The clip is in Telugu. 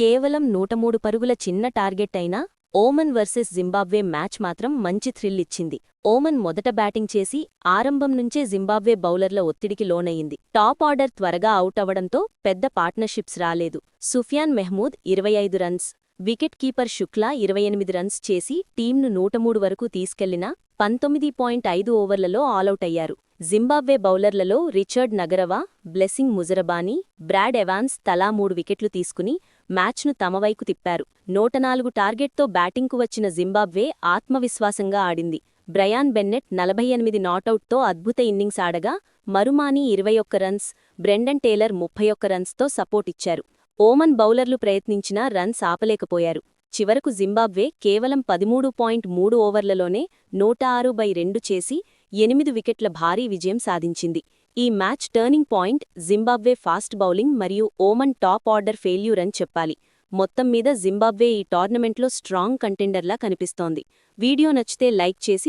కేవలం నూట మూడు పరుగుల చిన్న టార్గెట్ అయినా ఓమన్ వర్సెస్ జింబాబ్వే మ్యాచ్ మాత్రం మంచి థ్రిల్ ఇచ్చింది. ఓమన్ మొదట బ్యాటింగ్ చేసి ఆరంభం నుంచే జింబాబ్వే బౌలర్ల ఒత్తిడికి లోనయింది. టాప్ ఆర్డర్ త్వరగా అవుట్ అవడంతో పెద్ద పార్ట్నర్షిప్స్ రాలేదు. సుఫియాన్ మెహమూద్ ఇరవై ఐదు రన్స్ వికెట్ కీపర్ శుక్లా ఇరవై ఎనిమిది రన్స్ చేసి టీంను నూట మూడు వరకు తీసుకెళ్ళినా పంతొమ్మిది పాయింట్ ఐదు ఓవర్లలో ఆలౌట్ అయ్యారు. జింబాబ్వే బౌలర్లలో Richard Ngarava Blessing Muzarabani Brad Evans తలా మూడు వికెట్లు తీసుకుని మ్యాచ్ను తమవైపు తిప్పారు. నూట నాలుగు టార్గెట్తో బ్యాటింగ్కు వచ్చిన జింబాబ్వే ఆత్మవిశ్వాసంగా ఆడింది. బ్రయాన్ బెన్నెట్ నలభై ఎనిమిది నాటౌట్తో అద్భుత ఇన్నింగ్స్ ఆడగా మరుమాని ఇరవై ఒక్క రన్స్ బ్రెండన్ టేలర్ ముప్పై ఒక్క రన్స్తో సపోర్టిచ్చారు ఓమన్ బౌలర్లు ప్రయత్నించినా రన్స్ ఆపలేకపోయారు. చివరకు జింబాబ్వే కేవలం పదిమూడు పాయింట్ మూడు ఓవర్లలోనే నూట ఆరు బై రెండు చేసి ఎనిమిది వికెట్ల భారీ విజయం సాధించింది. ఈ match turning point Zimbabwe fast bowling మరియు ఓమన్ టాప్ ఆర్డర్ ఫెయిల్యూర్ అని చెప్పాలి. మొత్తం మీద జింబాబ్వే ఈ టోర్నమెంట్లో స్ట్రాంగ్ కంటెండర్లా కనిపిస్తోంది. వీడియో నచ్చితే లైక్ చేసి